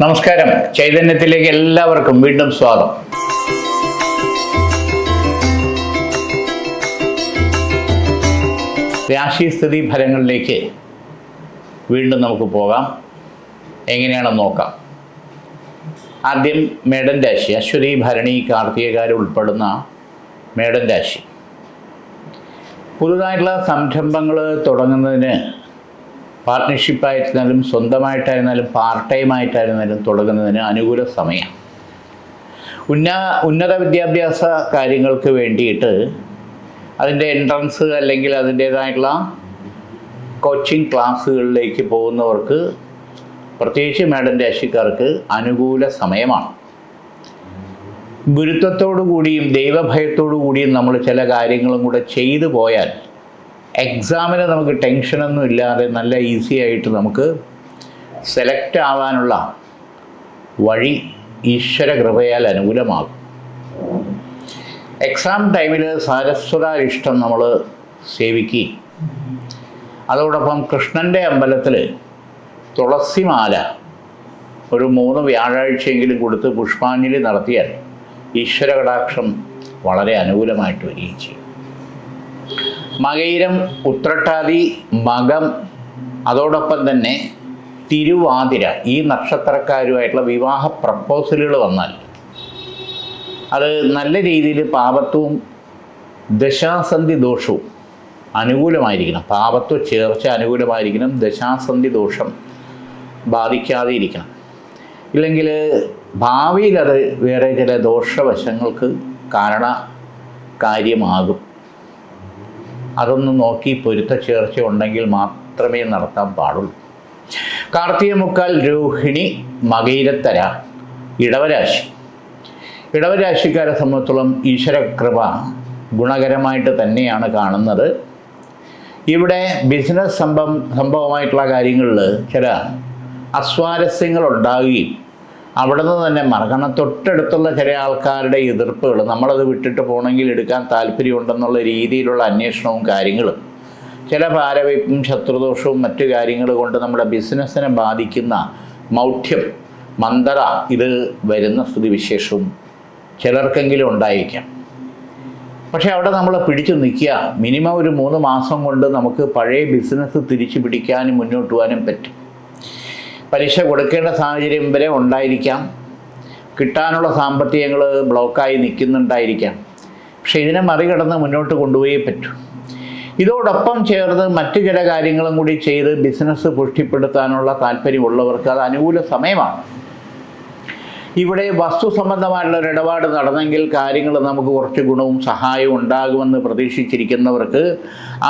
നമസ്കാരം. ചൈതന്യത്തിലേക്ക് എല്ലാവർക്കും വീണ്ടും സ്വാഗതം. രാശിസ്ഥിതി ഫലങ്ങളിലേക്ക് വീണ്ടും നമുക്ക് പോകാം. എങ്ങനെയാണെന്ന് നോക്കാം. ആദ്യം മേടൻ രാശി. അശ്വതി ഭരണി കാർത്തികകാർ ഉൾപ്പെടുന്ന മേടൻ രാശി. പുതുതായിട്ടുള്ള സംരംഭങ്ങൾ തുടങ്ങുന്നതിന് പാർട്ട്ണർഷിപ്പായിരുന്നാലും സ്വന്തമായിട്ടായിരുന്നാലും പാർട്ട് ടൈം ആയിട്ടായിരുന്നാലും തുടങ്ങുന്നതിന് അനുകൂല സമയം. ഉന്ന ഉന്നത വിദ്യാഭ്യാസ കാര്യങ്ങൾക്ക് വേണ്ടിയിട്ട് അതിന്റെ എൻട്രൻസ് അല്ലെങ്കിൽ അതിന്റേതായിട്ടുള്ള കോച്ചിങ് ക്ലാസ്സുകളിലേക്ക് പോകുന്നവർക്ക് പ്രത്യേകിച്ച് മേഡം രാശിക്കാർക്ക് അനുകൂല സമയമാണ്. ഗുരുത്വത്തോടു കൂടിയും ദൈവഭയത്തോടു കൂടിയും നമ്മൾ ചില കാര്യങ്ങളും കൂടെ ചെയ്തു പോയാൽ എക്സാമിന് നമുക്ക് ടെൻഷനൊന്നും ഇല്ലാതെ നല്ല ഈസി ആയിട്ട് നമുക്ക് സെലക്ട് ആവാനുള്ള വഴി ഈശ്വര കൃപയാൽ അനുകൂലമാകും. എക്സാം ടൈമിൽ സാരസ്വത ഇഷ്ടം നമ്മൾ സേവിക്കുകയും അതോടൊപ്പം കൃഷ്ണന്റെ അമ്പലത്തിൽ തുളസിമാല ഒരു മൂന്ന് വ്യാഴാഴ്ചയെങ്കിലും കൊടുത്ത് പുഷ്പാഞ്ജലി നടത്തിയാൽ ഈശ്വര കടാക്ഷം വളരെ അനുകൂലമായിട്ട് വരികയും ചെയ്യും. മകയിരം ഉത്രട്ടാതി മകം അതോടൊപ്പം തന്നെ തിരുവാതിര ഈ നക്ഷത്രക്കാരുമായിട്ടുള്ള വിവാഹ പ്രപ്പോസലുകൾ വന്നാൽ അത് നല്ല രീതിയിൽ പാപത്വവും ദശാസന്ധി ദോഷവും അനുകൂലമായിരിക്കണം. പാപത്വ ചേർച്ച അനുകൂലമായിരിക്കണം. ദശാസന്ധി ദോഷം ബാധിക്കാതെ ഇരിക്കണം ഇല്ലെങ്കിൽ ഭാവിയിൽ അത് വേറെ ചില ദോഷവശങ്ങൾക്ക് കാരണ കാര്യമാകും അതൊന്ന് നോക്കി പൊരുത്ത ചേർച്ച ഉണ്ടെങ്കിൽ മാത്രമേ നടത്താൻ പാടുള്ളൂ. കാർത്തിക മുക്കാൽ രോഹിണി മകയിരത്തര ഇടവരാശി. ഇടവരാശിക്കാരെ സംബന്ധിച്ചോളം ഈശ്വരകൃപ ഗുണകരമായിട്ട് തന്നെയാണ് കാണുന്നത്. ഇവിടെ ബിസിനസ് സംഭവം സംഭവമായിട്ടുള്ള കാര്യങ്ങളിൽ ചില അസ്വാരസ്യങ്ങൾ ഉണ്ടാവുകയും അവിടെ നിന്ന് തന്നെ മറക്കണം. തൊട്ടടുത്തുള്ള ചില ആൾക്കാരുടെ എതിർപ്പുകൾ നമ്മളത് വിട്ടിട്ട് പോകണമെങ്കിൽ എടുക്കാൻ താല്പര്യമുണ്ടെന്നുള്ള രീതിയിലുള്ള അന്വേഷണവും കാര്യങ്ങളും ചില ഭാരവയ്പും ശത്രുദോഷവും മറ്റു കാര്യങ്ങൾ കൊണ്ട് നമ്മുടെ ബിസിനസ്സിനെ ബാധിക്കുന്ന മൗഢ്യം മന്ദത ഇത് വരുന്ന സ്ഥിതിവിശേഷവും ചിലർക്കെങ്കിലും ഉണ്ടായിരിക്കാം പക്ഷേ അവിടെ നമ്മൾ പിടിച്ചു നിൽക്കുക. മിനിമം ഒരു മൂന്ന് മാസം കൊണ്ട് നമുക്ക് പഴയ ബിസിനസ് തിരിച്ചു പിടിക്കാനും മുന്നോട്ട് പോകാനും പറ്റും. പലിശ കൊടുക്കേണ്ട സാഹചര്യം വരെ ഉണ്ടായിരിക്കാം. കിട്ടാനുള്ള സാമ്പത്തികങ്ങൾ ബ്ലോക്കായി നിൽക്കുന്നുണ്ടായിരിക്കാം. പക്ഷെ ഇതിനെ മറികടന്ന് മുന്നോട്ട് കൊണ്ടുപോയേ പറ്റൂ. ഇതോടൊപ്പം ചേർന്ന് മറ്റു ചില കാര്യങ്ങളും കൂടി ചെയ്ത് ബിസിനസ് പുഷ്ടിപ്പെടുത്താനുള്ള താല്പര്യമുള്ളവർക്ക് അത് അനുകൂല സമയമാണ്. ഇവിടെ വസ്തു സംബന്ധമായിട്ടുള്ള ഒരു ഇടപാട് നടന്നെങ്കിൽ കാര്യങ്ങൾ നമുക്ക് കുറച്ച് ഗുണവും സഹായവും ഉണ്ടാകുമെന്ന് പ്രതീക്ഷിച്ചിരിക്കുന്നവർക്ക്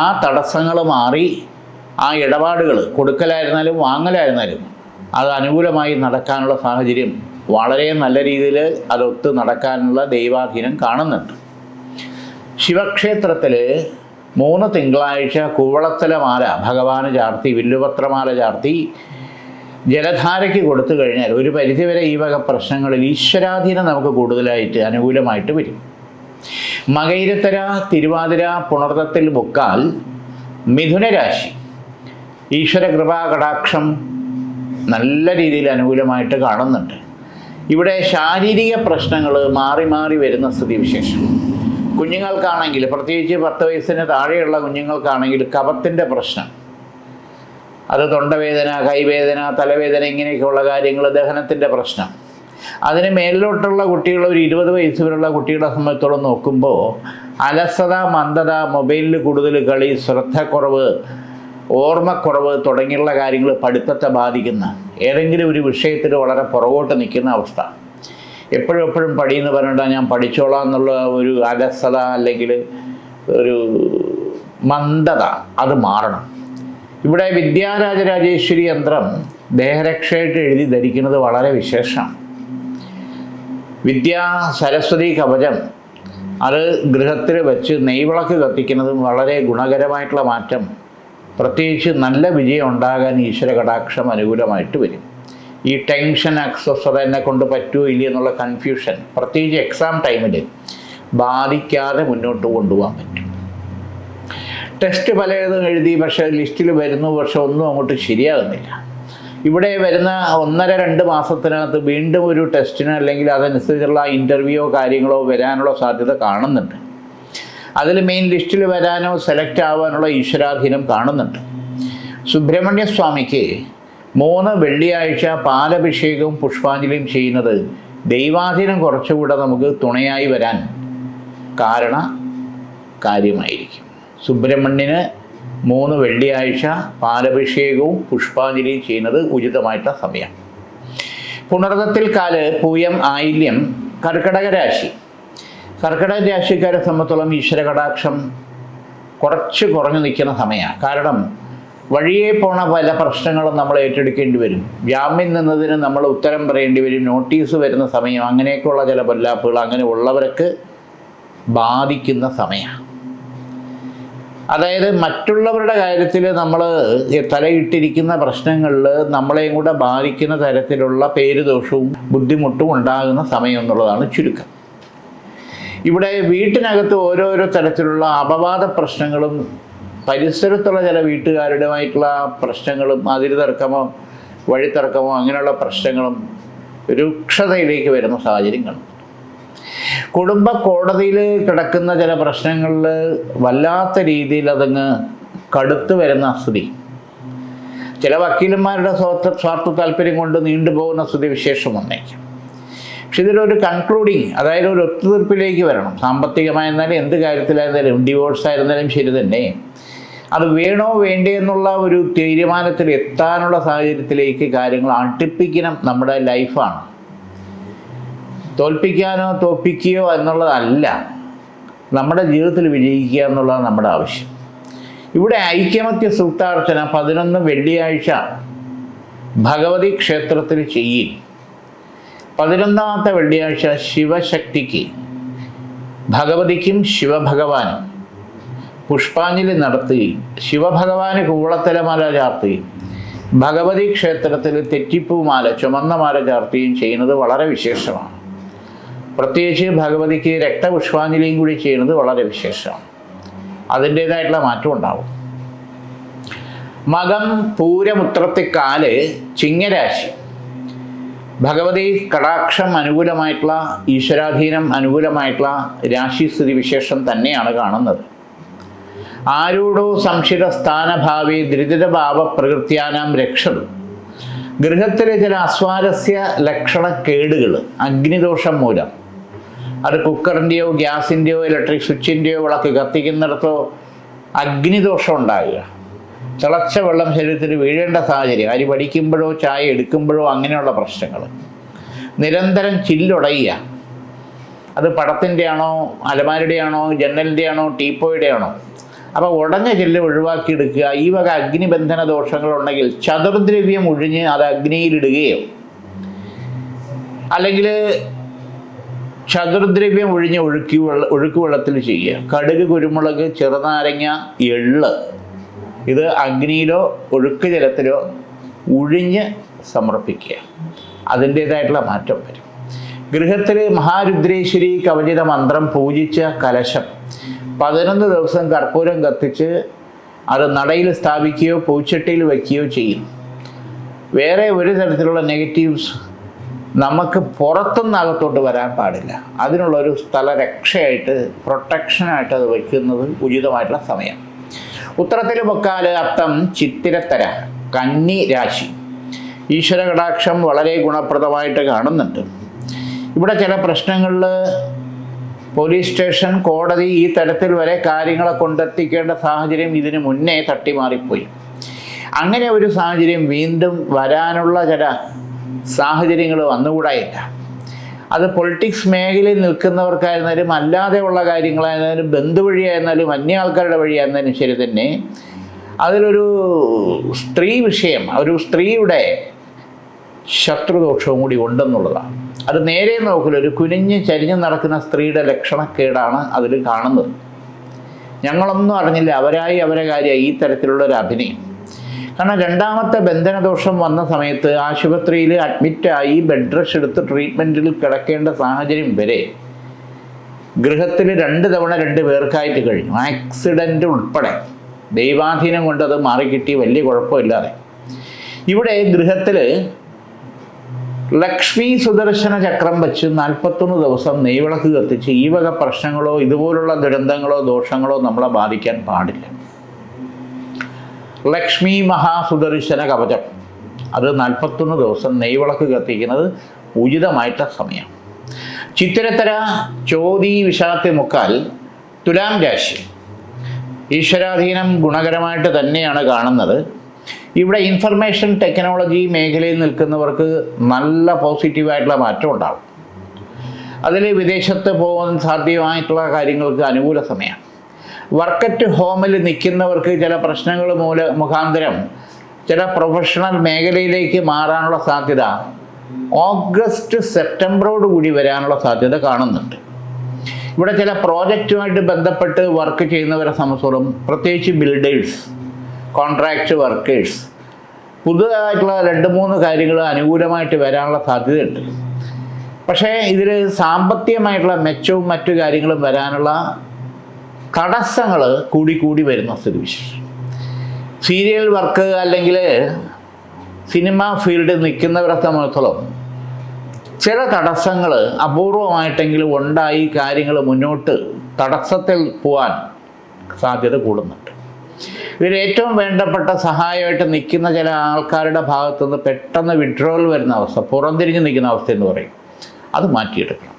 ആ തടസ്സങ്ങൾ മാറി ആ ഇടപാടുകൾ കൊടുക്കലായിരുന്നാലും വാങ്ങലായിരുന്നാലും അത് അനുകൂലമായി നടക്കാനുള്ള സാഹചര്യം വളരെ നല്ല രീതിയിൽ അതൊത്ത് നടക്കാനുള്ള ദൈവാധീനം കാണുന്നുണ്ട്. ശിവക്ഷേത്രത്തിൽ മൂന്ന് തിങ്കളാഴ്ച കൂവളത്തല മാല ഭഗവാന് ചാർത്തി വില്ലുപത്രമാല ചാർത്തി ജലധാരയ്ക്ക് കൊടുത്തു കഴിഞ്ഞാൽ ഒരു പരിധിവരെ ഈ വക പ്രശ്നങ്ങളിൽ ഈശ്വരാധീനം നമുക്ക് കൂടുതലായിട്ട് അനുകൂലമായിട്ട് വരും. മകയിരത്തര തിരുവാതിര പുണർത്തത്തിൽ മുക്കാൽ മിഥുനരാശി ഈശ്വര കൃപാ കടാക്ഷം നല്ല രീതിയിൽ അനുകൂലമായിട്ട് കാണുന്നുണ്ട്. ഇവിടെ ശാരീരിക പ്രശ്നങ്ങൾ മാറി മാറി വരുന്ന സ്ഥിതിവിശേഷം. കുഞ്ഞുങ്ങൾക്കാണെങ്കിൽ പ്രത്യേകിച്ച് പത്ത് വയസ്സിന് താഴെയുള്ള കുഞ്ഞുങ്ങൾക്കാണെങ്കിൽ കഫത്തിന്റെ പ്രശ്നം. അത് തൊണ്ടവേദന കൈവേദന തലവേദന ഇങ്ങനെയൊക്കെയുള്ള കാര്യങ്ങൾ ദഹനത്തിന്റെ പ്രശ്നം. അതിന് മേലിലോട്ടുള്ള കുട്ടികൾ ഒരു ഇരുപത് വയസ്സ് വരെയുള്ള കുട്ടികളെ സംബന്ധിച്ചോളം നോക്കുമ്പോൾ അലസത മന്ദത മൊബൈലിൽ കൂടുതൽ കളി ശ്രദ്ധക്കുറവ് ഓർമ്മക്കുറവ് തുടങ്ങിയുള്ള കാര്യങ്ങൾ പഠിത്തത്തെ ബാധിക്കുന്ന ഏതെങ്കിലും ഒരു വിഷയത്തിൽ വളരെ പുറകോട്ട് നിൽക്കുന്ന അവസ്ഥ. എപ്പോഴും എപ്പോഴും പഠിയെന്ന് പറഞ്ഞിട്ട് ഞാൻ പഠിച്ചോളാം എന്നുള്ള ഒരു അലസത അല്ലെങ്കിൽ ഒരു മന്ദത അത് മാറണം. ഇവിടെ വിദ്യാരാജരാജേശ്വരി യന്ത്രം ദേഹരക്ഷയായിട്ട് എഴുതി ധരിക്കുന്നത് വളരെ വിശേഷമാണ് വിദ്യാ സരസ്വതി കവചം അത് ഗൃഹത്തിൽ വെച്ച് നെയ്വിളക്ക് കത്തിക്കുന്നതും വളരെ ഗുണകരമായിട്ടുള്ള മാറ്റം പ്രത്യേകിച്ച് നല്ല വിജയം ഉണ്ടാകാൻ ഈശ്വര കടാക്ഷം അനുകൂലമായിട്ട് വരും. ഈ ടെൻഷൻ അസ്വസ്ഥത എന്നെ കൊണ്ട് പറ്റുമോ ഇല്ല എന്നുള്ള കൺഫ്യൂഷൻ പ്രത്യേകിച്ച് എക്സാം ടൈമിൽ ബാധിക്കാതെ മുന്നോട്ട് കൊണ്ടുപോകാൻ പറ്റും. ടെസ്റ്റ് പലതും എഴുതി പക്ഷേ ലിസ്റ്റിൽ വരുന്നു പക്ഷെ ഒന്നും അങ്ങോട്ട് ശരിയാകുന്നില്ല. ഇവിടെ വരുന്ന ഒന്നര രണ്ട് മാസത്തിനകത്ത് വീണ്ടും ഒരു ടെസ്റ്റിന് അല്ലെങ്കിൽ അതനുസരിച്ചുള്ള ഇന്റർവ്യൂയോ കാര്യങ്ങളോ വരാനുള്ള സാധ്യത കാണുന്നുണ്ട്. അതിൽ മെയിൻ ലിസ്റ്റിൽ വരാനോ സെലക്ട് ആവാനുള്ള ഈശ്വരാധീനം കാണുന്നുണ്ട്. സുബ്രഹ്മണ്യ സ്വാമിക്ക് മൂന്ന് വെള്ളിയാഴ്ച പാലഭിഷേകവും പുഷ്പാഞ്ജലിയും ചെയ്യുന്നത് ദൈവാധീനം കുറച്ചുകൂടെ നമുക്ക് തുണയായി വരാൻ കാരണ കാര്യമായിരിക്കും. സുബ്രഹ്മണ്യന് മൂന്ന് വെള്ളിയാഴ്ച പാലഭിഷേകവും പുഷ്പാഞ്ജലിയും ചെയ്യുന്നത് ഉചിതമായിട്ടുള്ള സമയം പുണർദത്തിൽ കാൽ പൂയം ആയില്യം കർക്കടക രാശി. കർക്കിടക രാശിക്കാരെ സംബന്ധിച്ചോളം ഈശ്വര കടാക്ഷം കുറച്ച് കുറഞ്ഞു നിൽക്കുന്ന സമയമാണ്. കാരണം വഴിയെ പോണ പല പ്രശ്നങ്ങളും നമ്മൾ ഏറ്റെടുക്കേണ്ടി വരും. ജാമ്യം നിന്നതിന് നമ്മൾ ഉത്തരം പറയേണ്ടി വരും. നോട്ടീസ് വരുന്ന സമയം അങ്ങനെയൊക്കെയുള്ള ചില പൊല്ലാപ്പുകൾ അങ്ങനെ ഉള്ളവർക്ക് ബാധിക്കുന്ന സമയമാണ്. അതായത് മറ്റുള്ളവരുടെ കാര്യത്തിൽ നമ്മൾ തലയിട്ടിരിക്കുന്ന പ്രശ്നങ്ങളിൽ നമ്മളെയും കൂടെ ബാധിക്കുന്ന തരത്തിലുള്ള പേരുദോഷവും ബുദ്ധിമുട്ടും ഉണ്ടാകുന്ന സമയം എന്നുള്ളതാണ് ചുരുക്കം. ഇവിടെ വീട്ടിനകത്ത് ഓരോരോ തരത്തിലുള്ള അപവാദ പ്രശ്നങ്ങളും പരിസരത്തുള്ള ചില വീട്ടുകാരുടേതായിട്ടുള്ള പ്രശ്നങ്ങളും അതിര് തർക്കമോ വഴിത്തർക്കമോ അങ്ങനെയുള്ള പ്രശ്നങ്ങളും രൂക്ഷതയിലേക്ക് വരുന്ന സാഹചര്യങ്ങൾ. കുടുംബ കോടതിയിൽ കിടക്കുന്ന ചില പ്രശ്നങ്ങളിൽ വല്ലാത്ത രീതിയിൽ അതങ്ങ് കടുത്തു വരുന്ന സ്ഥിതി. ചില വക്കീലന്മാരുടെ സ്വാർത്ഥ സ്വാർത്ഥ താല്പര്യം കൊണ്ട് നീണ്ടുപോകുന്ന സ്ഥിതി വിശേഷം വന്നേക്കും പക്ഷെ ഇതിലൊരു കൺക്ലൂഡിങ് അതായത് ഒരു ഒത്തുതീർപ്പിലേക്ക് വരണം. സാമ്പത്തികമായിരുന്നാലും എന്ത് കാര്യത്തിലായിരുന്നാലും ഡിവോഴ്സ് ആയിരുന്നാലും ശരി തന്നെ. അത് വേണോ വേണ്ടേ എന്നുള്ള ഒരു തീരുമാനത്തിൽ എത്താനുള്ള സാഹചര്യത്തിലേക്ക് കാര്യങ്ങൾ അടുപ്പിക്കണം നമ്മുടെ ലൈഫാണ് തോൽപ്പിക്കാനോ തോൽപ്പിക്കുകയോ എന്നുള്ളതല്ല. നമ്മുടെ ജീവിതത്തിൽ വിജയിക്കുക എന്നുള്ളതാണ് നമ്മുടെ ആവശ്യം. ഇവിടെ ഐക്യമത്യ സൂക്താർച്ചന പതിനൊന്ന് വെള്ളിയാഴ്ച ഭഗവതി ക്ഷേത്രത്തിൽ ചെയ്യും. പതിനൊന്നാമത്തെ വെള്ളിയാഴ്ച ശിവശക്തിക്ക് ഭഗവതിക്കും ശിവഭഗവാനും പുഷ്പാഞ്ജലി നടത്തുകയും ശിവഭഗവാന് കൂവളത്തലമാല ചാർത്തുകയും ഭഗവതി ക്ഷേത്രത്തിൽ തെറ്റിപ്പൂ മാല ചുമന്ന മാല ചാർത്തുകയും ചെയ്യുന്നത് വളരെ വിശേഷമാണ്. പ്രത്യേകിച്ച് ഭഗവതിക്ക് രക്തപുഷ്പാഞ്ജലിയും കൂടി ചെയ്യുന്നത് വളരെ വിശേഷമാണ്. അതിന്റേതായിട്ടുള്ള മാറ്റം ഉണ്ടാവും. മകം പൂരമുത്രത്തിക്കാൽ ചിങ്ങരാശി. ഭഗവതി കടാക്ഷം അനുകൂലമായിട്ടുള്ള ഈശ്വരാധീനം അനുകൂലമായിട്ടുള്ള രാശിസ്ഥിതി വിശേഷം തന്നെയാണ് കാണുന്നത്. ആരൂഢോ സംശിത സ്ഥാനഭാവി ദ്രുതിതഭാവ പ്രകൃത്യാനാം രക്ഷത്. ഗൃഹത്തിലെ ചില അസ്വാരസ്യ ലക്ഷണക്കേടുകൾ അഗ്നിദോഷം മൂലം. അത് കുക്കറിന്റെയോ ഗ്യാസിന്റെയോ ഇലക്ട്രിക് സ്വിച്ചിന്റെയോ വിളക്ക് കത്തിക്കുന്നിടത്തോ അഗ്നിദോഷം ഉണ്ടാകുക. തിളച്ച വെള്ളം ശരീരത്തിൽ വീഴേണ്ട സാഹചര്യം. അരി പഠിക്കുമ്പോഴോ ചായ എടുക്കുമ്പോഴോ അങ്ങനെയുള്ള പ്രശ്നങ്ങൾ. നിരന്തരം ചില്ലുടയുക. അത് പടത്തിന്റെ ആണോ അലമാരുടെ ആണോ ജനലിന്റെ ആണോ ടീപ്പോയുടെ ആണോ അപ്പോൾ ഉടഞ്ഞ ചില്ല് ഒഴിവാക്കിയെടുക്കുക. ഈ വക അഗ്നിബന്ധന ദോഷങ്ങളുണ്ടെങ്കിൽ ചതുർദ്രവ്യം ഒഴിഞ്ഞ് അത് അഗ്നിയിലിടുകയോ അല്ലെങ്കിൽ ചതുർദ്രവ്യം ഒഴിഞ്ഞ് ഒഴുക്കി വെള്ള ഒഴുക്ക് വെള്ളത്തിൽ ചെയ്യുക. കടുക് കുരുമുളക് ചെറുനാരങ്ങ എള്ള് ഇത് അഗ്നിയിലോ ഒഴുക്ക് ജലത്തിലോ ഉഴിഞ്ഞ് സമർപ്പിക്കുക. അതിന്റേതായിട്ടുള്ള മാറ്റം വരും. ഗൃഹത്തിൽ മഹാരുദ്രേശ്വരി കവചിത മന്ത്രം പൂജിച്ച കലശം പതിനൊന്ന് ദിവസം കർപ്പൂരം കത്തിച്ച് അത് നടയിൽ സ്ഥാപിക്കുകയോ പൂച്ചട്ടിയിൽ വയ്ക്കുകയോ ചെയ്യും. വേറെ ഒരു തരത്തിലുള്ള നെഗറ്റീവ്സ് നമുക്ക് പുറത്തുനിന്ന് അകത്തോട്ട് വരാൻ പാടില്ല. അതിനുള്ളൊരു സ്ഥലരക്ഷയായിട്ട് പ്രൊട്ടക്ഷനായിട്ട് അത് വയ്ക്കുന്നത് ഉചിതമായിട്ടുള്ള സമയം. ഉത്തരത്തിൽ മുക്കാൽ അത്തം ചിത്തിരത്തര കന്നി രാശി. ഈശ്വര കടാക്ഷം വളരെ ഗുണപ്രദമായിട്ട് കാണുന്നുണ്ട്. ഇവിടെ ചില പ്രശ്നങ്ങളിൽ പോലീസ് സ്റ്റേഷൻ കോടതി ഈ തരത്തിൽ വരെ കാര്യങ്ങളെ കൊണ്ടെത്തിക്കേണ്ട സാഹചര്യം ഇതിനു മുന്നേ തട്ടിമാറിപ്പോയി. അങ്ങനെ ഒരു സാഹചര്യം വീണ്ടും വരാനുള്ള ചില സാഹചര്യങ്ങൾ വന്നുകൂടായില്ല. അത് പൊളിറ്റിക്സ് മേഖലയിൽ നിൽക്കുന്നവർക്കായിരുന്നാലും അല്ലാതെ ഉള്ള കാര്യങ്ങളായിരുന്നാലും ബന്ധുവഴിയായിരുന്നാലും അന്യ ആൾക്കാരുടെ വഴിയായിരുന്നാലും ശരി തന്നെ. അതിലൊരു സ്ത്രീ വിഷയം ഒരു സ്ത്രീയുടെ ശത്രുദോഷവും കൂടി ഉണ്ടെന്നുള്ളതാണ്. അത് നേരെ നോക്കില്ല ഒരു കുനിഞ്ഞ് ചരിഞ്ഞ് നടക്കുന്ന സ്ത്രീയുടെ ലക്ഷണക്കേടാണ് അതിൽ കാണുന്നത്. ഞങ്ങളൊന്നും അറിഞ്ഞില്ല അവരായി അവരെ കാര്യമായി ഈ തരത്തിലുള്ള ഒരു അഭിനയം. കാരണം രണ്ടാമത്തെ ബന്ധനദോഷം വന്ന സമയത്ത് ആശുപത്രിയിൽ അഡ്മിറ്റായി ബെഡ് റെസ്റ്റ് എടുത്ത് ട്രീറ്റ്മെന്റിൽ കിടക്കേണ്ട സാഹചര്യം വരെ ഗൃഹത്തിൽ രണ്ട് തവണ രണ്ട് പേർക്കായിട്ട് കഴിഞ്ഞു. ആക്സിഡന്റ് ഉൾപ്പെടെ. ദൈവാധീനം കൊണ്ട് അത് മാറിക്കിട്ടി വലിയ കുഴപ്പമില്ലാതെ. ഇവിടെ ഗൃഹത്തിൽ ലക്ഷ്മി സുദർശന ചക്രം വെച്ച് നാൽപ്പത്തൊന്ന് ദിവസം നെയ്വിളക്ക് കത്തിച്ച് ഈ വക പ്രശ്നങ്ങളോ ഇതുപോലുള്ള ദുരന്തങ്ങളോ ദോഷങ്ങളോ നമ്മളെ ബാധിക്കാൻ പാടില്ല. ലക്ഷ്മി മഹാസുദർശന കവചം. അത് നാൽപ്പത്തൊന്ന് ദിവസം നെയ്വിളക്ക് കത്തിക്കുന്നത് ഉചിതമായിട്ട സമയം ചിത്തിരത്തര ചോതി വിഷാത്തി മുക്കാൽ തുലാം രാശി. ഈശ്വരാധീനം ഗുണകരമായിട്ട് തന്നെയാണ് കാണുന്നത്. ഇവിടെ ഇൻഫർമേഷൻ ടെക്നോളജി മേഖലയിൽ നിൽക്കുന്നവർക്ക് നല്ല പോസിറ്റീവായിട്ടുള്ള മാറ്റം ഉണ്ടാകും അതിൽ വിദേശത്ത് പോകാൻ സാധ്യമായിട്ടുള്ള കാര്യങ്ങൾക്ക് അനുകൂല സമയമാണ്. വർക്കറ്റ് ഹോമിൽ നിൽക്കുന്നവർക്ക് ചില പ്രശ്നങ്ങൾ മൂല മുഖാന്തരം ചില പ്രൊഫഷണൽ മേഖലയിലേക്ക് മാറാനുള്ള സാധ്യത ഓഗസ്റ്റ് സെപ്റ്റംബറോട് കൂടി വരാനുള്ള സാധ്യത കാണുന്നുണ്ട്. ഇവിടെ ചില പ്രോജക്റ്റുമായിട്ട് ബന്ധപ്പെട്ട് വർക്ക് ചെയ്യുന്നവരെ സംബന്ധിച്ചോളം പ്രത്യേകിച്ച് ബിൽഡേഴ്സ് കോൺട്രാക്റ്റ് വർക്കേഴ്സ് പുതുതായിട്ടുള്ള രണ്ട് മൂന്ന് കാര്യങ്ങൾ അനുകൂലമായിട്ട് വരാനുള്ള സാധ്യതയുണ്ട്. പക്ഷേ ഇതിൽ സാമ്പത്തികമായിട്ടുള്ള മെച്ചവും മറ്റു കാര്യങ്ങളും വരാനുള്ള തടസ്സങ്ങൾ കൂടി വരുന്ന സ്ഥിതിവിശേഷം സീരിയൽ വർക്ക് അല്ലെങ്കിൽ സിനിമ ഫീൽഡിൽ നിൽക്കുന്നവരെ സംബന്ധിച്ചോളം ചില തടസ്സങ്ങൾ അപൂർവമായിട്ടെങ്കിലും ഉണ്ടായി കാര്യങ്ങൾ മുന്നോട്ട് തടസ്സത്തിൽ പോകാൻ സാധ്യത കൂടുന്നുണ്ട്. ഇവർ ഏറ്റവും വേണ്ടപ്പെട്ട സഹായമായിട്ട് നിൽക്കുന്ന ചില ആൾക്കാരുടെ ഭാഗത്തുനിന്ന് പെട്ടെന്ന് വിഡ്രോവൽ വരുന്ന അവസ്ഥ പുറംതിരിഞ്ഞ് നിൽക്കുന്ന അവസ്ഥ എന്ന് പറയും. അത് മാറ്റിയെടുക്കണം.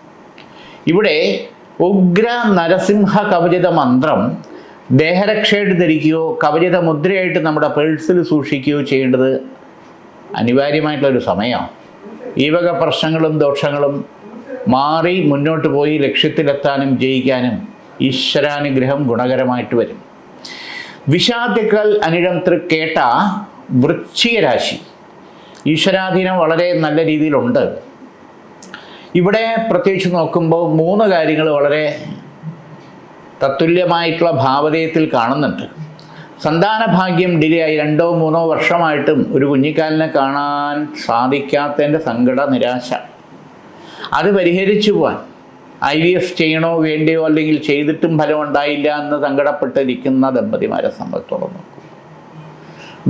ഇവിടെ ഉഗ്ര നരസിംഹ കവചിത മന്ത്രം. ദേഹരക്ഷയായിട്ട് ധരിക്കുകയോ കവചിത മുദ്രയായിട്ട് നമ്മുടെ പേഴ്സിൽ സൂക്ഷിക്കുകയോ ചെയ്യേണ്ടത് അനിവാര്യമായിട്ടുള്ളൊരു സമയമാണ്. ഈ വക പ്രശ്നങ്ങളും ദോഷങ്ങളും മാറി മുന്നോട്ട് പോയി ലക്ഷ്യത്തിലെത്താനും ജയിക്കാനും ഈശ്വരാനുഗ്രഹം ഗുണകരമായിട്ട് വരും. വിഷാദികൾ അനിഴം തൃക്കേട്ട വൃശ്ചിക രാശി ഈശ്വരാധീനം വളരെ നല്ല രീതിയിലുണ്ട്. ഇവിടെ പ്രത്യേകിച്ച് നോക്കുമ്പോൾ മൂന്ന് കാര്യങ്ങൾ വളരെ തത്തുല്യമായിട്ടുള്ള ഭാവതയത്തിൽ കാണുന്നുണ്ട്. സന്താന ഭാഗ്യം ഡിലേ ആയി രണ്ടോ മൂന്നോ വർഷമായിട്ടും ഒരു കുഞ്ഞിക്കാലിനെ കാണാൻ സാധിക്കാത്തതിന്റെ സങ്കട നിരാശ. അത് പരിഹരിച്ചു പോവാൻ ഐ വി എഫ് ചെയ്യണോ വേണ്ടയോ അല്ലെങ്കിൽ ചെയ്തിട്ടും ഫലം ഉണ്ടായില്ല എന്ന് സങ്കടപ്പെട്ടിരിക്കുന്ന ദമ്പതിമാരെ സംബന്ധിച്ചോളം നോക്കും.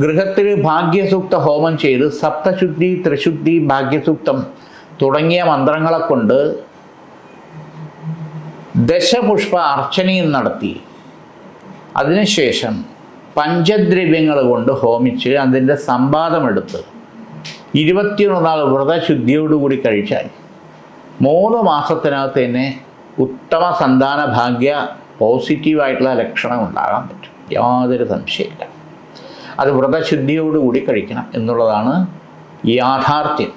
ഗൃഹത്തിൽ ഭാഗ്യസൂക്ത ഹോമം ചെയ്ത് സപ്തശുദ്ധി ത്രിശുദ്ധി ഭാഗ്യസൂക്തം തുടങ്ങിയ മന്ത്രങ്ങളെ കൊണ്ട് ദശപുഷ്പ അർച്ചനയും നടത്തി. അതിനുശേഷം പഞ്ചദ്രവ്യങ്ങൾ കൊണ്ട് ഹോമിച്ച് അതിന്റെ സമ്പാദമെടുത്ത് ഇരുപത്തിയൊന്ന് നാൾ വ്രതശുദ്ധിയോടുകൂടി കഴിച്ചാൽ മൂന്ന് മാസത്തിനകത്ത് തന്നെ ഉത്തമ സന്താന ഭാഗ്യ പോസിറ്റീവായിട്ടുള്ള ലക്ഷണം ഉണ്ടാകാൻ പറ്റും. യാതൊരു സംശയമില്ല. അത് വ്രതശുദ്ധിയോടുകൂടി കഴിക്കണം എന്നുള്ളതാണ് യാഥാർത്ഥ്യം.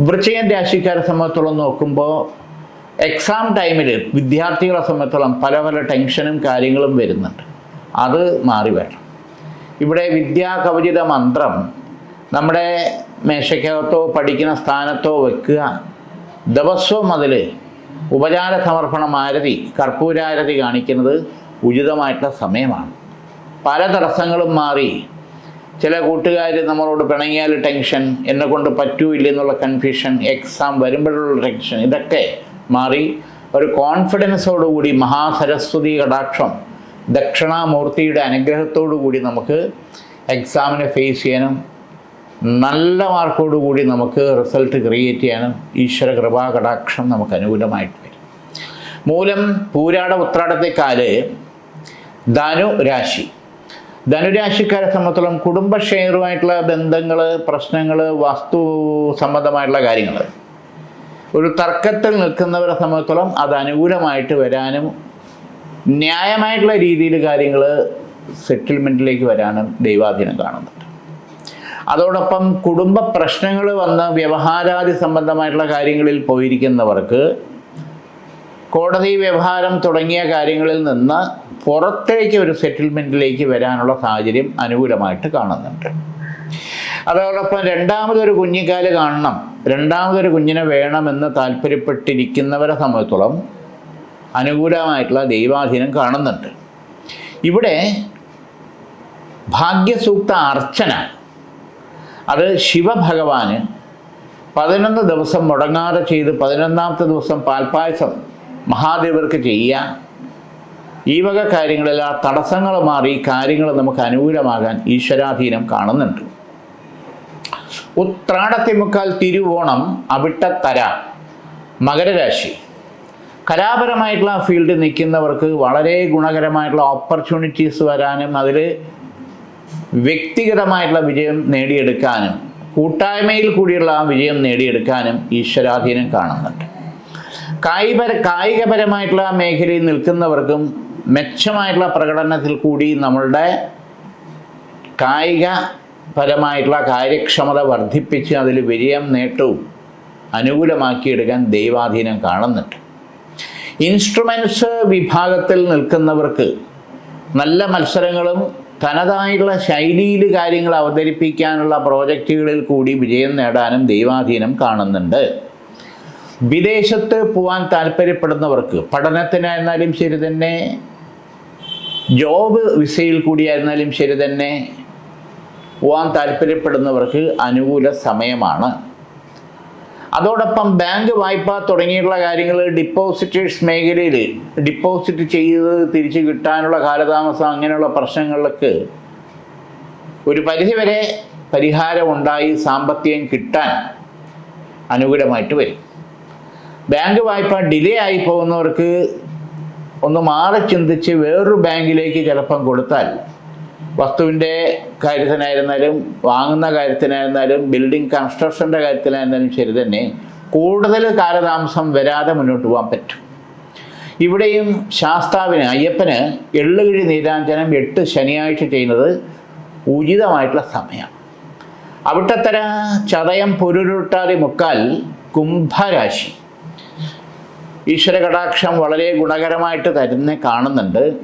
വൃശ്ചികൻ രാശിക്കാരെ സംബന്ധിച്ചോളം നോക്കുമ്പോൾ എക്സാം ടൈമിൽ വിദ്യാർത്ഥികളെ സംബന്ധിച്ചോളം പല പല ടെൻഷനും കാര്യങ്ങളും വരുന്നുണ്ട്. അത് മാറി വരണം. ഇവിടെ വിദ്യാകവചിത മന്ത്രം നമ്മുടെ മേശയ്ക്കകത്തോ പഠിക്കുന്ന സ്ഥാനത്തോ വെക്കുക. ദിവസവും അതിൽ ഉപചാര സമർപ്പണം ആരതി കർപ്പൂരാരതി കാണിക്കുന്നത് ഉചിതമായിട്ടുള്ള സമയമാണ്. പല തടസ്സങ്ങളും മാറി ചില കൂട്ടുകാർ നമ്മളോട് പിണങ്ങിയാൽ ടെൻഷൻ എന്നെ കൊണ്ട് പറ്റൂല്ല എന്നുള്ള കൺഫ്യൂഷൻ എക്സാം വരുമ്പോഴുള്ള ടെൻഷൻ ഇതൊക്കെ മാറി ഒരു കോൺഫിഡൻസോടുകൂടി മഹാസരസ്വതി കടാക്ഷം ദക്ഷിണാമൂർത്തിയുടെ അനുഗ്രഹത്തോടു കൂടി നമുക്ക് എക്സാമിനെ ഫേസ് ചെയ്യാനും നല്ല മാർക്കോടുകൂടി നമുക്ക് റിസൾട്ട് ക്രിയേറ്റ് ചെയ്യാനും ഈശ്വര കൃപാ കടാക്ഷം നമുക്ക് അനുകൂലമായിട്ട് വരും. മൂലം പൂരാട ഉത്രാടത്തെക്കാൽ ധനു രാശി ധനുരാശിക്കാരെ സംബന്ധിച്ചോളം കുടുംബ ബന്ധങ്ങൾ പ്രശ്നങ്ങൾ വസ്തു സംബന്ധമായിട്ടുള്ള കാര്യങ്ങൾ ഒരു തർക്കത്തിൽ നിൽക്കുന്നവരെ സംബന്ധിച്ചോളം അത് അനുകൂലമായിട്ട് വരാനും ന്യായമായിട്ടുള്ള രീതിയിൽ കാര്യങ്ങൾ സെറ്റിൽമെന്റിലേക്ക് വരാനും ദൈവാധീനം കാണുന്നുണ്ട്. അതോടൊപ്പം കുടുംബ പ്രശ്നങ്ങൾ വന്ന് വ്യവഹാരാദി സംബന്ധമായിട്ടുള്ള കാര്യങ്ങളിൽ പോയിരിക്കുന്നവർക്ക് കോടതി വ്യവഹാരം തുടങ്ങിയ കാര്യങ്ങളിൽ നിന്ന് പുറത്തേക്ക് ഒരു സെറ്റിൽമെന്റിലേക്ക് വരാനുള്ള സാഹചര്യം അനുകൂലമായിട്ട് കാണുന്നുണ്ട്. അതോടൊപ്പം രണ്ടാമതൊരു കുഞ്ഞിക്കാൽ കാണണം. രണ്ടാമതൊരു കുഞ്ഞിനെ വേണമെന്ന് താല്പര്യപ്പെട്ടിരിക്കുന്നവരെ സംബന്ധിച്ചോളം അനുകൂലമായിട്ടുള്ള ദൈവാധീനം കാണുന്നുണ്ട്. ഇവിടെ ഭാഗ്യസൂക്ത അർച്ചന അത് ശിവഭഗവാന് പതിനൊന്ന് ദിവസം മുടങ്ങാതെ ചെയ്ത് പതിനൊന്നാമത്തെ ദിവസം പാൽപ്പായസം മഹാദേവർക്ക് ചെയ്യുക ഈ വക കാര്യങ്ങളിൽ തടസ്സങ്ങൾ മാറി കാര്യങ്ങൾ നമുക്ക് അനുകൂലമാകാൻ ഈശ്വരാധീനം കാണുന്നുണ്ട്. ഉത്രാടത്തിമുക്കാൽ തിരുവോണം അവിട്ടത്തര മകരരാശി. കലാപരമായിട്ടുള്ള ഫീൽഡിൽ നിൽക്കുന്നവർക്ക് വളരെ ഗുണകരമായിട്ടുള്ള ഓപ്പർച്യൂണിറ്റീസ് വരാനും അതിൽ വ്യക്തിഗതമായിട്ടുള്ള വിജയം നേടിയെടുക്കാനും കൂട്ടായ്മയിൽ കൂടിയുള്ള ആ വിജയം നേടിയെടുക്കാനും ഈശ്വരാധീനം കാണുന്നുണ്ട്. കായികപര കായികപരമായിട്ടുള്ള മേഖലയിൽ നിൽക്കുന്നവർക്കും മെച്ചമായിട്ടുള്ള പ്രകടനത്തിൽ കൂടി നമ്മളുടെ കായിക പരമായിട്ടുള്ള കാര്യക്ഷമത വർദ്ധിപ്പിച്ച് അതിൽ വിജയം നേട്ടവും അനുകൂലമാക്കിയെടുക്കാൻ ദൈവാധീനം കാണുന്നുണ്ട്. ഇൻസ്ട്രുമെന്റ്സ് വിഭാഗത്തിൽ നിൽക്കുന്നവർക്ക് നല്ല മത്സരങ്ങളും തനതായുള്ള ശൈലിയിൽ കാര്യങ്ങൾ അവതരിപ്പിക്കാനുള്ള പ്രോജക്റ്റുകളിൽ കൂടി വിജയം നേടാനും ദൈവാധീനം കാണുന്നുണ്ട്. വിദേശത്ത് പോകാൻ താല്പര്യപ്പെടുന്നവർക്ക് പഠനത്തിനായിരുന്നാലും ശരി തന്നെ ജോബ് വിസയിൽ കൂടിയായിരുന്നാലും ശരി തന്നെ പോകാൻ താല്പര്യപ്പെടുന്നവർക്ക് അനുകൂല സമയമാണ്. അതോടൊപ്പം ബാങ്ക് വായ്പ തുടങ്ങിയുള്ള കാര്യങ്ങൾ ഡിപ്പോസിറ്റേഴ്സ് മേഖലയിൽ ഡിപ്പോസിറ്റ് ചെയ്ത് തിരിച്ചു കിട്ടാനുള്ള കാലതാമസം അങ്ങനെയുള്ള പ്രശ്നങ്ങൾക്ക് ഒരു പരിധിവരെ പരിഹാരമുണ്ടായി സാമ്പത്തികം കിട്ടാൻ അനുകൂലമായിട്ട് വരും. ബാങ്ക് വായ്പ ഡിലേ ആയി പോകുന്നവർക്ക് ഒന്ന് മാറി ചിന്തിച്ച് വേറൊരു ബാങ്കിലേക്ക് ചിലപ്പം കൊടുത്താൽ വസ്തുവിന്റെ കാര്യത്തിനായിരുന്നാലും വാങ്ങുന്ന കാര്യത്തിനായിരുന്നാലും ബിൽഡിംഗ് കൺസ്ട്രക്ഷന്റെ കാര്യത്തിനായിരുന്നാലും ശരി തന്നെ കൂടുതൽ കാലതാമസം വരാതെ മുന്നോട്ട് പോകാൻ പറ്റും. ഇവിടെയും ശാസ്താവിന് അയ്യപ്പന് എള്ളുകിഴി നീരാഞ്ജനം എട്ട് ശനിയാഴ്ച ചെയ്യുന്നത് ഉചിതമായിട്ടുള്ള സമയം. അവിട്ടത്തര ചതയം പൊരുരുട്ടാതി മുക്കാൽ കുംഭരാശി. ഈശ്വര കടാക്ഷം വളരെ ഗുണകരമായിട്ട് തരുന്ന കാണുന്നുണ്ട്.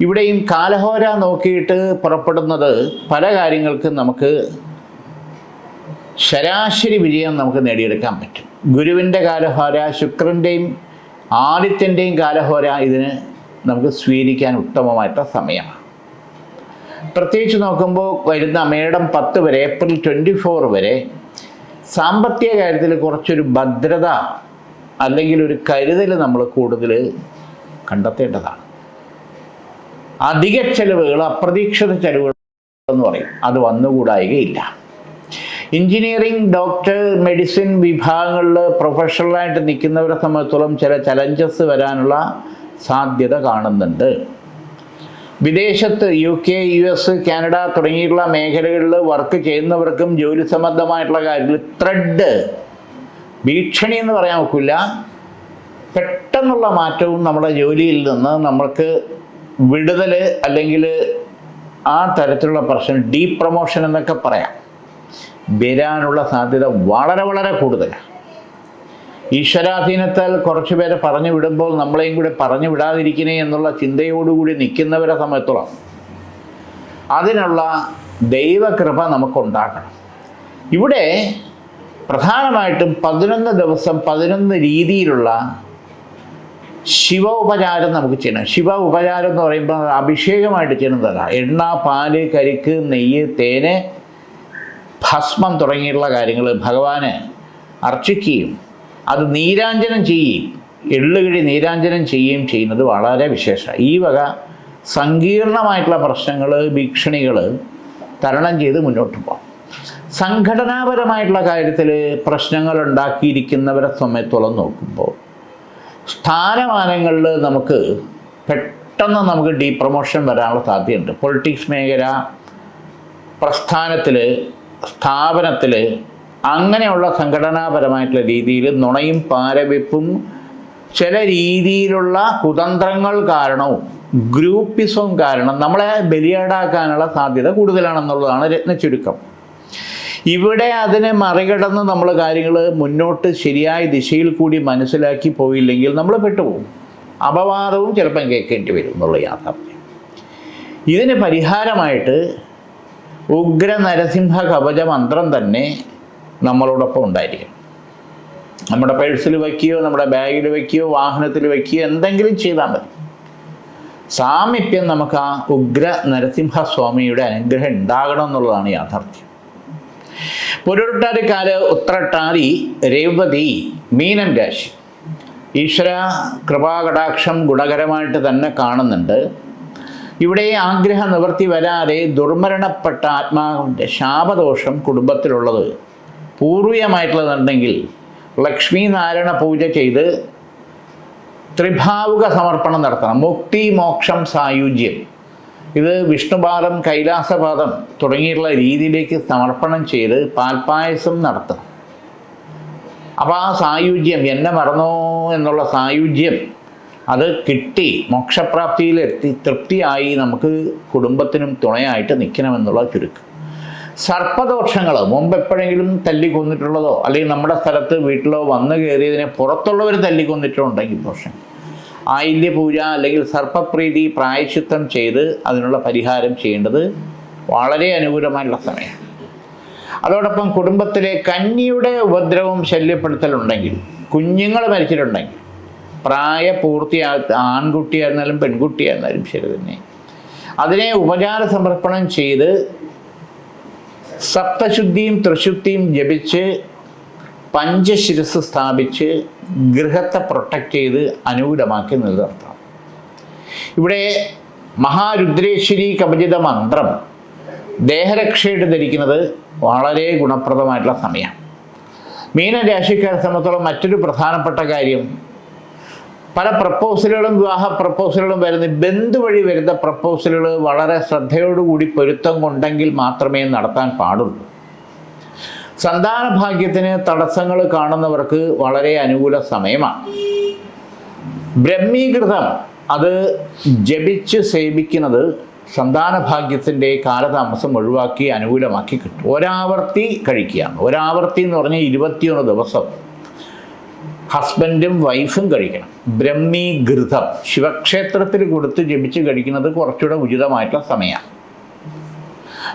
ഇവിടെയും കാലഹോര നോക്കിയിട്ട് പുറപ്പെടുന്നത് പല കാര്യങ്ങൾക്കും നമുക്ക് ശരാശരി വിജയം നമുക്ക് നേടിയെടുക്കാൻ പറ്റും. ഗുരുവിന്റെ കാലഹോര ശുക്രന്റെയും ആദിത്യന്റെയും കാലഹോര ഇതിന് നമുക്ക് സ്വീകരിക്കാൻ ഉത്തമമായിട്ടുള്ള സമയമാണ്. പ്രത്യേകിച്ച് നോക്കുമ്പോൾ വരുന്ന മേടം പത്ത് വരെ ഏപ്രിൽ ട്വന്റി ഫോർ വരെ സാമ്പത്തിക കാര്യത്തിൽ കുറച്ചൊരു ഭദ്രത അല്ലെങ്കിൽ ഒരു കരുതൽ നമ്മൾ കൂടുതൽ കണ്ടെത്തേണ്ടതാണ്. അധിക ചെലവുകൾ അപ്രതീക്ഷിത ചെലവുകൾ എന്ന് പറയും. അത് വന്നുകൂടായികയില്ല. എഞ്ചിനീയറിംഗ് ഡോക്ടർ മെഡിസിൻ വിഭാഗങ്ങളിൽ പ്രൊഫഷണലായിട്ട് നിൽക്കുന്നവരെ സംബന്ധിച്ചോളം ചില ചലഞ്ചസ് വരാനുള്ള സാധ്യത കാണുന്നുണ്ട്. വിദേശത്ത് U K U S Canada തുടങ്ങിയിട്ടുള്ള മേഖലകളിൽ വർക്ക് ചെയ്യുന്നവർക്കും ജോലി സംബന്ധമായിട്ടുള്ള കാര്യത്തിൽ ത്രെഡ് ഭീഷണി എന്ന് പറയാൻ ഒക്കില്ല. പെട്ടെന്നുള്ള മാറ്റവും നമ്മുടെ ജോലിയിൽ നിന്ന് നമ്മൾക്ക് വിടുതൽ അല്ലെങ്കിൽ ആ തരത്തിലുള്ള പ്രശ്നം ഡീ പ്രൊമോഷൻ എന്നൊക്കെ പറയാം. വരാനുള്ള സാധ്യത വളരെ വളരെ കൂടുതലാണ്. ഈശ്വരാധീനത്താൽ കുറച്ച് പേരെ പറഞ്ഞു വിടുമ്പോൾ നമ്മളെയും കൂടെ പറഞ്ഞു വിടാതിരിക്കണേ എന്നുള്ള ചിന്തയോടുകൂടി നിൽക്കുന്നവരെ സമയത്തോളം അതിനുള്ള ദൈവകൃപ നമുക്കുണ്ടാക്കണം ഇവിടെ പ്രധാനമായിട്ടും പതിനൊന്ന് ദിവസം പതിനൊന്ന് രീതിയിലുള്ള ശിവ ഉപചാരം നമുക്ക് ചെയ്യണം. ശിവ ഉപചാരം എന്ന് പറയുമ്പോൾ അഭിഷേകമായിട്ട് ചെയ്യുന്നതല്ല. എണ്ണ പാൽ കരിക്ക് നെയ്യ് തേന് ഭസ്മം തുടങ്ങിയുള്ള കാര്യങ്ങൾ ഭഗവാന് അർച്ചിക്കുകയും അത് നീരാഞ്ജനം ചെയ്യുകയും എള്ളുകിഴി നീരാഞ്ജനം ചെയ്യുകയും ചെയ്യുന്നത് വളരെ വിശേഷമാണ് ഈ വക സങ്കീർണമായിട്ടുള്ള പ്രശ്നങ്ങൾ ഭീഷണികൾ തരണം ചെയ്ത് മുന്നോട്ട് പോകാം. സംഘടനാപരമായിട്ടുള്ള കാര്യത്തിൽ പ്രശ്നങ്ങൾ ഉണ്ടാക്കിയിരിക്കുന്നവരെ സമയത്തോളം നോക്കുമ്പോൾ സ്ഥാനമാനങ്ങളിൽ നമുക്ക് പെട്ടെന്ന് നമുക്ക് ഡീ പ്രൊമോഷൻ വരാനുള്ള സാധ്യതയുണ്ട്. പൊളിറ്റിക്സ് മേഖല പ്രസ്ഥാനത്തിൽ സ്ഥാപനത്തിൽ അങ്ങനെയുള്ള സംഘടനാപരമായിട്ടുള്ള രീതിയിൽ നുണയും പാരവെപ്പും ചില രീതിയിലുള്ള കുതന്ത്രങ്ങൾ കാരണവും ഗ്രൂപ്പിസവും കാരണം നമ്മളെ ബലിയാടാക്കാനുള്ള സാധ്യത കൂടുതലാണെന്നുള്ളതാണ് രത്നചുരുക്കം ഇവിടെ അതിനെ മറികടന്ന് നമ്മൾ കാര്യങ്ങൾ മുന്നോട്ട് ശരിയായ ദിശയിൽ കൂടി മനസ്സിലാക്കി പോയില്ലെങ്കിൽ നമ്മൾ പെട്ടുപോകും. അപവാദവും ചിലപ്പം കേൾക്കേണ്ടി വരും എന്നുള്ള യാഥാർത്ഥ്യം. ഇതിന് പരിഹാരമായിട്ട് ഉഗ്ര നരസിംഹ കവച മന്ത്രം തന്നെ നമ്മളോടൊപ്പം ഉണ്ടായിരിക്കും നമ്മുടെ പേഴ്സിൽ വയ്ക്കുകയോ നമ്മുടെ ബാഗിൽ വയ്ക്കുകയോ വാഹനത്തിൽ വയ്ക്കുകയോ എന്തെങ്കിലും ചെയ്താൽ മതി. സാമീപ്യം നമുക്ക് ആ ഉഗ്ര നരസിംഹസ്വാമിയുടെ അനുഗ്രഹം ഉണ്ടാകണം എന്നുള്ളതാണ് യാഥാർത്ഥ്യം. പുരുട്ടാതിക്കാൽ ഉത്രട്ടാതി രേവതി മീനം രാശി. ഈശ്വര കൃപാകടാക്ഷം ഗുണകരമായിട്ട് തന്നെ കാണുന്നുണ്ട്. ഇവിടെ ആഗ്രഹ നിവൃത്തി വരാതെ ദുർമരണപ്പെട്ട ആത്മാവിന്റെ ശാപദോഷം കുടുംബത്തിലുള്ളത്. പൂർവീയമായിട്ടുള്ളതുണ്ടെങ്കിൽ ലക്ഷ്മി നാരായണ പൂജ ചെയ്ത് ത്രിഭാവുക സമർപ്പണം നടത്തണം. മുക്തി മോക്ഷം സായുജ്യം. ഇത് വിഷ്ണുപാദം കൈലാസപാദം തുടങ്ങിയിട്ടുള്ള രീതിയിലേക്ക് സമർപ്പണം ചെയ്ത് പാൽപ്പായസം നടത്തണം അപ്പോൾ ആ സായുജ്യം എന്നെ മറന്നോ എന്നുള്ള സായുജ്യം അത് കിട്ടി മോക്ഷപ്രാപ്തിയിലെത്തി തൃപ്തിയായി നമുക്ക് കുടുംബത്തിനും തുണയായിട്ട് നിൽക്കണമെന്നുള്ള ചുരുക്കം. സർപ്പദോഷങ്ങൾ മുമ്പ് എപ്പോഴെങ്കിലും തല്ലിക്കൊന്നിട്ടുള്ളതോ അല്ലെങ്കിൽ നമ്മുടെ സ്ഥലത്ത് വീട്ടിലോ വന്നു കയറിയതിനെ പുറത്തുള്ളവർ തല്ലിക്കൊന്നിട്ടുണ്ടെങ്കിൽ ദോഷം. ആയില്യ പൂജ അല്ലെങ്കിൽ സർപ്പപ്രീതി പ്രായശ്ചിത്തം ചെയ്ത് അതിനുള്ള പരിഹാരം ചെയ്യേണ്ടത് വളരെ അനുകൂലമായിട്ടുള്ള സമയമാണ്. അതോടൊപ്പം കുടുംബത്തിലെ കന്നിയുടെ ഉപദ്രവം ശല്യപ്പെടുത്തലുണ്ടെങ്കിൽ കുഞ്ഞുങ്ങൾ മരിച്ചിട്ടുണ്ടെങ്കിൽ പ്രായപൂർത്തിയാ ആൺകുട്ടിയായിരുന്നാലും പെൺകുട്ടിയായിരുന്നാലും ശരി തന്നെ. അതിനെ ഉപചാര സമർപ്പണം ചെയ്ത് സപ്തശുദ്ധിയും ത്രിശുദ്ധിയും ജപിച്ച് പഞ്ചശിരസ് സ്ഥാപിച്ച് ഗൃഹത്തെ പ്രൊട്ടക്റ്റ് ചെയ്ത് അനുകൂലമാക്കി നിലനിർത്തണം ഇവിടെ മഹാരുദ്രേശ്വരി കവചിത മന്ത്രം ദേഹരക്ഷയിട്ട് ധരിക്കുന്നത് വളരെ ഗുണപ്രദമായിട്ടുള്ള സമയമാണ്. മീനരാശിക്കാരെ സംബന്ധിച്ചോളം മറ്റൊരു പ്രധാനപ്പെട്ട കാര്യം പല പ്രപ്പോസലുകളും വിവാഹ പ്രപ്പോസലുകളും വരുന്ന ബന്ധു വഴി വരുന്ന പ്രപ്പോസലുകൾ വളരെ ശ്രദ്ധയോടുകൂടി പൊരുത്തം കൊണ്ടെങ്കിൽ മാത്രമേ നടത്താൻ പാടുള്ളൂ. സന്താന ഭാഗ്യത്തിന് തടസ്സങ്ങൾ കാണുന്നവർക്ക് വളരെ അനുകൂല സമയമാണ്. ബ്രഹ്മീകൃതം അത് ജപിച്ച് സേവിക്കുന്നത് സന്താന ഭാഗ്യത്തിന്റെ കാലതാമസം ഒഴിവാക്കി അനുകൂലമാക്കി കിട്ടും. ഒരാവർത്തി കഴിക്കുക ഒരാവർത്തി എന്ന് പറഞ്ഞാൽ ഇരുപത്തിയൊന്ന് ദിവസം ഹസ്ബൻഡും വൈഫും കഴിക്കണം. ബ്രഹ്മീകൃതം ശിവക്ഷേത്രത്തിൽ കൊടുത്ത് ജപിച്ച് കഴിക്കുന്നത് കുറച്ചുകൂടെ ഉചിതമായിട്ടുള്ള സമയമാണ്.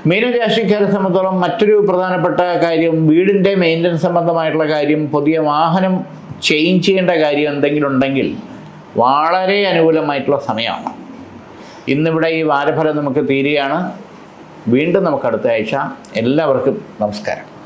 മീനരാശിക്കാരെ സംബന്ധിച്ചോളം മറ്റൊരു പ്രധാനപ്പെട്ട കാര്യം വീടിന്റെ മെയിന്റനൻസ് സംബന്ധമായിട്ടുള്ള കാര്യം പുതിയ വാഹനം ചേഞ്ച് ചെയ്യേണ്ട കാര്യം എന്തെങ്കിലും ഉണ്ടെങ്കിൽ വളരെ അനുകൂലമായിട്ടുള്ള സമയമാണ്. ഇന്നിവിടെ ഈ വാരഫലം നമുക്ക് തീരുകയാണ്. വീണ്ടും നമുക്ക് അടുത്ത ആഴ്ച. എല്ലാവർക്കും നമസ്കാരം.